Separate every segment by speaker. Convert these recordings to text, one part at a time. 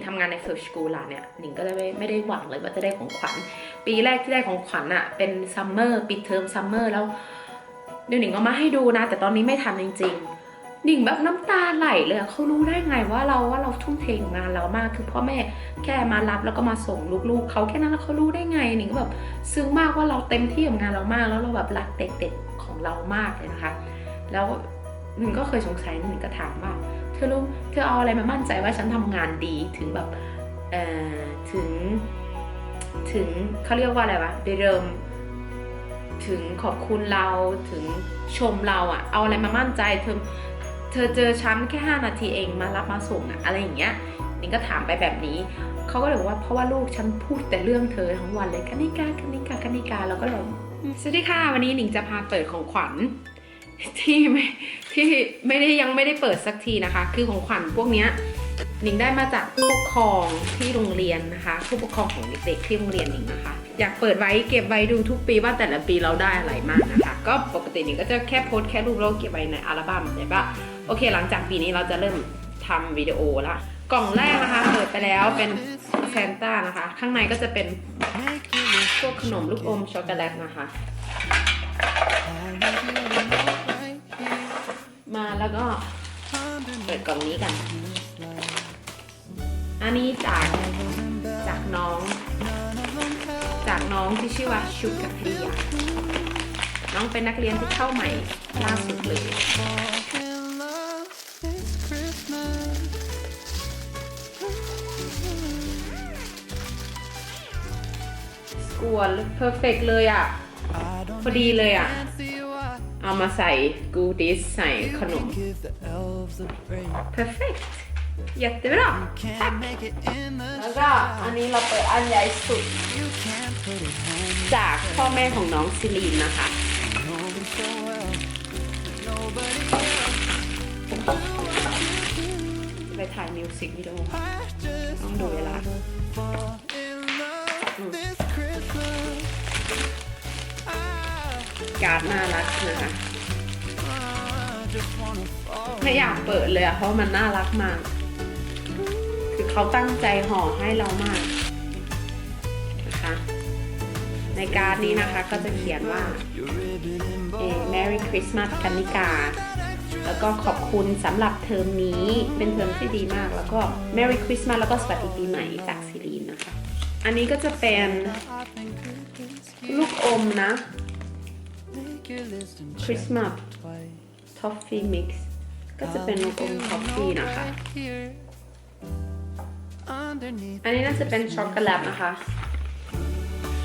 Speaker 1: งทำงานใน First School ล่ะเนี่ยหนิงก็เลยไม่ไม่ได้หวังเลยว่าจะได้ของขวัญ ปีแรกที่ได้ของขวัญอะเป็นซัมเมอร์ปิดเทอมซัมเมอร์แล้วเดี๋ยวหนิงเอามาให้ดูนะ แต่ตอนนี้ไม่ทันจริงๆหนิงแบบน้ำตาไหลเลยเขารู้ได้ไงว่าเราว่าเราทุ่มเทงานเรามากคือพ่อแม่แค่มารับแล้วก็มาส่งลูกๆเขาแค่นั้นแล้วเขารู้ได้ไงหนิงก็แบบซึ้งมากว่าเราเต็มที่กับงานเรามาก แล้วเราแบบรักเด็กๆของเรามากเลยนะคะ แล้วหนิงก็เคยสงสัยหนิงก็ถามว่า ธอรู้เธอเอาอะไรมามั่นใจว่าฉันทำงานดีถึงแบบเอ่อถึงถึงเขาเรียกว่าอะไรวะไปเริ่มถึงขอบคุณเราถึงชมเราอะเอาอะไรมามั่นใจเธอเธอเจอฉันแค่ 5 นาทีเองมารับมาส่งอะอะไรอย่างเงี้ยนิงก็ถามไปแบบนี้เขาก็เลยบอกว่าเพราะว่าลูกฉันพูดแต่เรื่องเธอทั้งวันเลยคณิกาคณิกาคณิกาแล้วก็เลยสวัสดีค่ะวันนี้หนิงจะพาเปิดของขวัญ ที่ไม่ที่ไม่ได้ยังไม่ได้เปิดสักทีนะคะ คือของขวัญพวกเนี้ยหนิงได้มาจากผู้ปกครองที่โรงเรียนนะคะ ผู้ปกครองของเด็กๆที่โรงเรียนหนิงนะคะ อยากเปิดไว้เก็บไว้ดูทุกปีว่าแต่ละปีเราได้อะไรมากนะคะ ก็ปกติหนิงก็จะแค่โพสแค่รูปแล้วเก็บไว้ในอัลบั้มใช่ปะโอเค หลังจากปีนี้เราจะเริ่มทำวิดีโอละกล่องแรกนะคะเปิดไปแล้วเป็นแซนต้านะคะ ข้างในก็จะเป็นพวกขนมลูกอมช็อกโกแลตนะคะ มาแล้วก็เปิดกล่องนี้กัน อันนี้จากจากน้อง จากน้องที่ชื่อว่าชุกัพริยาน้องเป็นนักเรียนที่เข้าใหม่ล่าสุดเลยสกวนเพอร์เฟกเลยอะ พอดีเลยอะ เอามาใส่กูดิสใส่ขนม perfect ยัดเต็มแล้วแล้วก็อันนี้เราเปิดอันใหญ่สุด จากพ่อแม่ของน้องซิลีนนะคะ ไปถ่ายมิวสิกวิดีโอต้องดูเวลาอืม การ์ดน่ารักนะคะไม่อยากเปิดเลยอะเพราะมันน่ารักมาก คือเขาตั้งใจห่อให้เรามากนะคะ ในการ์ดนี้นะคะก็จะเขียนว่าเออ Merry Christmas กันนิกา แล้วก็ขอบคุณสำหรับเทอมนี้เป็นเทอมที่ดีมาก แล้วก็ Merry Christmas แล้วก็สวัสดีปีใหม่จากซิลีนนะคะ อันนี้ก็จะเป็นลูกอมนะ Christmas Toffee Mix ก็จะเป็นลูกอมท็อฟฟี่นะคะ อันนี้น่าจะเป็นช็อกโกแลตนะคะ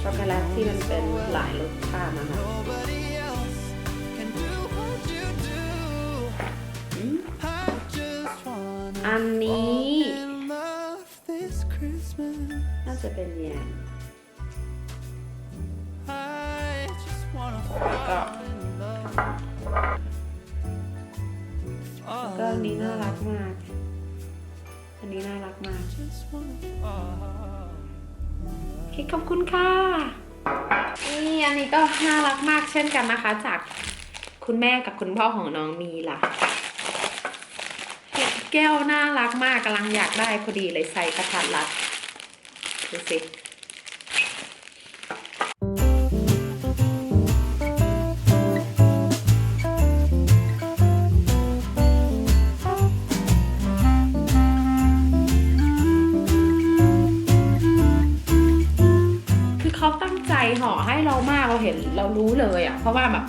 Speaker 1: ช็อกโกแลตที่มันเป็นหลายรสชาตินะคะอันนี้น่าจะเป็นแยม ก็แล้วก็อันนี้น่ารักมาก อันนี้น่ารักมากโอเคขอบคุณค่ะ นี่อันนี้ก็น่ารักมากเช่นกันนะคะ จากคุณแม่กับคุณพ่อของน้องมีล่ะแก้วน่ารักมากกำลังอยากได้พอดีเลยใส่กระทัดรัดดูสิ ห่อให้เรามากเราเห็นเรารู้เลยอะ่ะ เพราะว่าแบบ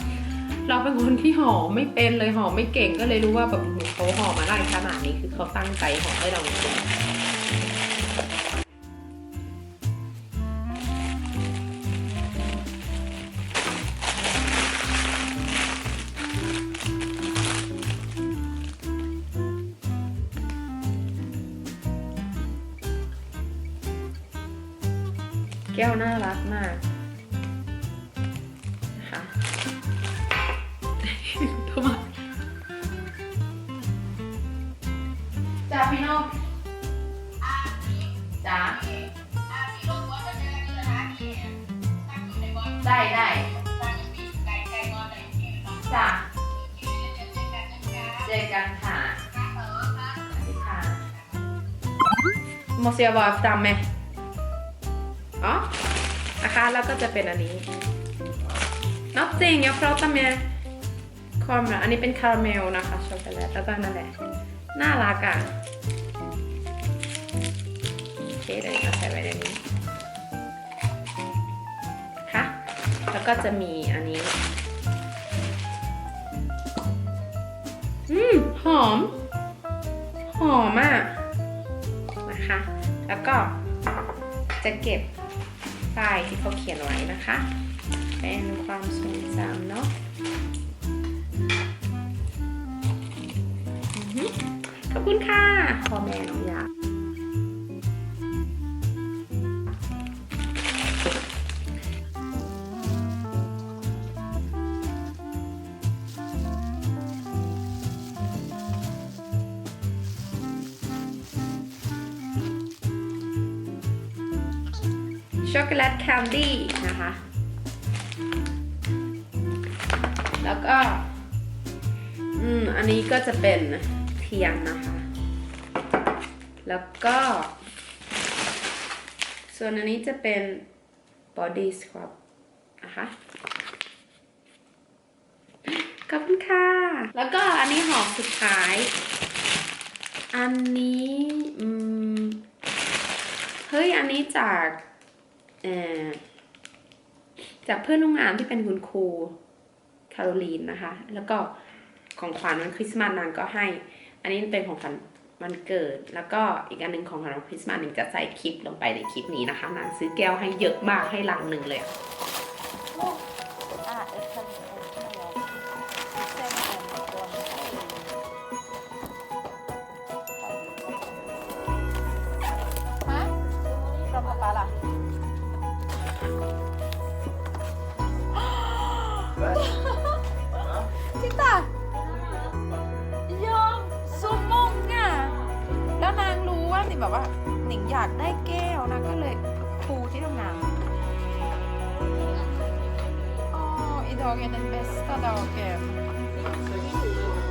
Speaker 1: เราเป็นคนที่ห่อไม่เป็นเลยห่อไม่เก่งก็เลยรู้ว่าแบบเขาห่อมาได้ขนาดนี้คือเขาตั้งใจห่อให้เราจริงแก้วน่ารักมาก โทรมาจ้าพี่น้องจ้าได้ได้จ้าเจอกันค่ะสวัสดีค่ะหม måste jag vara framme อ๋อนะคะแล้วก็จะเป็นอันนี้ nothing jag pratar med kamera อันนี้เป็นคาราเมลนะคะช็อกโกแลตแล้วก็นั่นแหละน่ารักอะโอเคเดี๋ยวเราใส่ไว้ในนี้ค่ะแล้วก็จะมีอันนี้ อืม หอม หอมอะนะคะ แล้วก็จะเก็บป้ายที่เขาเขียนไว้นะคะ เป็นความทรงจำเนาะ ขอบคุณค่ะพ่อแม่น้องยาช็อกโกแลตแคนดี้นะคะ แล้วก็ อืม อันนี้ก็จะเป็น เทียนนะคะ แล้วก็ ส่วนอันนี้จะเป็น body scrub นะคะ ขอบคุณค่ะ แล้วก็อันนี้หอมสุดท้าย อันนี้อืมเฮ้ย อันนี้จากเอ่อจากเพื่อนร่วมงานที่เป็นคุณครูคาโรลีนนะคะ แล้วก็ของขวัญวันคริสต์มาสนางก็ให้ อันนี้เป็นของขวัญวันเกิด แล้วก็อีกอันหนึ่งของขวัญวันคริสต์มาสหนึ่งจะใส่คลิปลงไปในคลิปนี้นะคะนางซื้อแก้วให้เยอะมากให้ลังหนึ่งเลยอะ
Speaker 2: Ah, แบบว่าหนิงอยากได้แก้วนะก็เลยครูที่ทำงานอ๋ออีดอกเอ็นเบสตาดอกเก็บ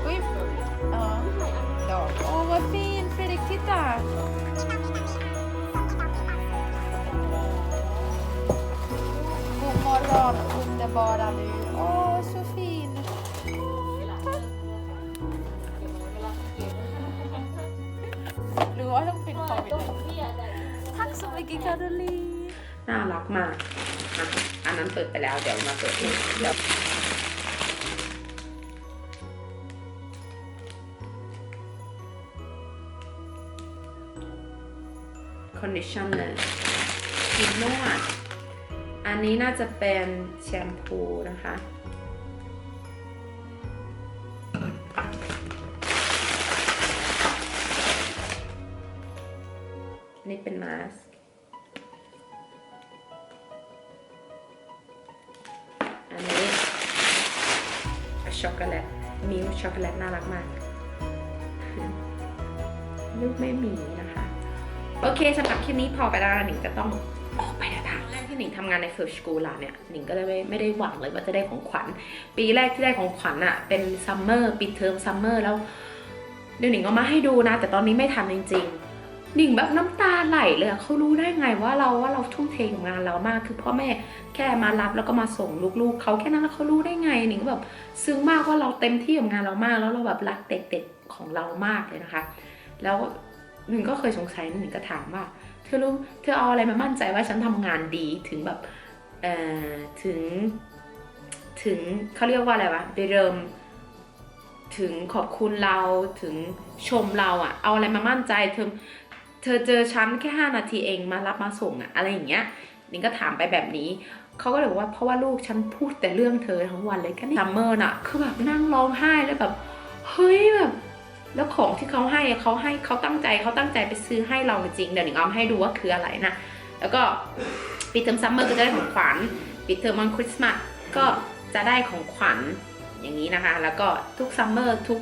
Speaker 2: อุ้ยเออดอกโอ้ว่าฟินเฟริกทิตา God morgon, underbara du. Tack. Du har en fin favorit. Tack så mycket Caroline.
Speaker 1: น่ารักมากอะอันนั้นเปิดไปแล้วเดี๋ยวมาเปิดอีกเดี๋ยว conditioner ครีมนวดอันนี้น่าจะเป็นแชมพูนะคะ นนี้เป็นมาสก์อันนี้ช็อกโกแลตมิลช็อกโกแลตน่ารักมากลูกไม่มีนะคะ โอเคสำหรับคลิปนี้พอไปแล้วหนิงจะต้องออกไปเดินทางแรกที่หนิงทำงานใน First School ล่ะเนี่ยหนิงก็เลยไม่ไม่ได้หวังเลยว่าจะได้ของขวัญ ปีแรกที่ได้ของขวัญอะเป็นซัมเมอร์ปิดเทอมซัมเมอร์แล้วเดี๋ยวหนิงเอามาให้ดูนะ แต่ตอนนี้ไม่ทันจริง ๆ หนิงแบบน้ำตาไหลเลยเขารู้ได้ไงว่าเราว่าเราทุ่มเทกับงานเรามาก คือพ่อแม่แค่มารับแล้วก็มาส่งลูกๆเขาแค่นั้นแล้วเขารู้ได้ไงหนิงแบบซึ้งมากว่าเราเต็มที่กับงานเรามาก แล้วเราแบบรักเด็กๆของเรามากเลยนะคะ แล้วหนึ่งก็เคยสงสัยหนึ่งก็ถามว่า เธอรู้เธอเอาอะไรมามั่นใจว่าฉันทำงานดีถึงแบบเอ่อถึง ถึงเขาเรียกว่าอะไรวะไปเริ่มถึงขอบคุณเราถึงชมเราอะเอาอะไรมามั่นใจเธอ เธอเจอฉันแค่ 5 นาทีเองมารับมาส่งอะอะไรอย่างเงี้ยนิงก็ถามไปแบบนี้เขาก็เลยบอกว่าเพราะว่าลูกฉันพูดแต่เรื่องเธอทั้งวันเลยแค่นี้ซัมเมอร์น่ะคือแบบนั่งร้องไห้เลยแบบเฮ้ยแบบแล้วของที่เขาให้เขาให้เขาตั้งใจเขาตั้งใจไปซื้อให้เราจริงเดี๋ยวหนิงเอามให้ดูว่าคืออะไรนะแล้วก็ปิดเทอมซัมเมอร์ก็จะได้ของขวัญปิดเทอมวันคริสต์มาสก็จะได้ของขวัญอย่างนี้นะคะ แล้วก็ทุกซัมเมอร์ทุก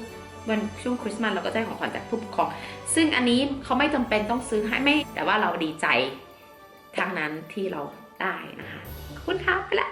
Speaker 1: วันช่วงคริสต์มาสเราก็จะได้ของขวัญจากผู้ปกครอง ซึ่งอันนี้เขาไม่จำเป็นต้องซื้อให้ไม่ แต่ว่าเราดีใจทั้งนั้นที่เราได้นะคะขอบคุณค่ะไปละ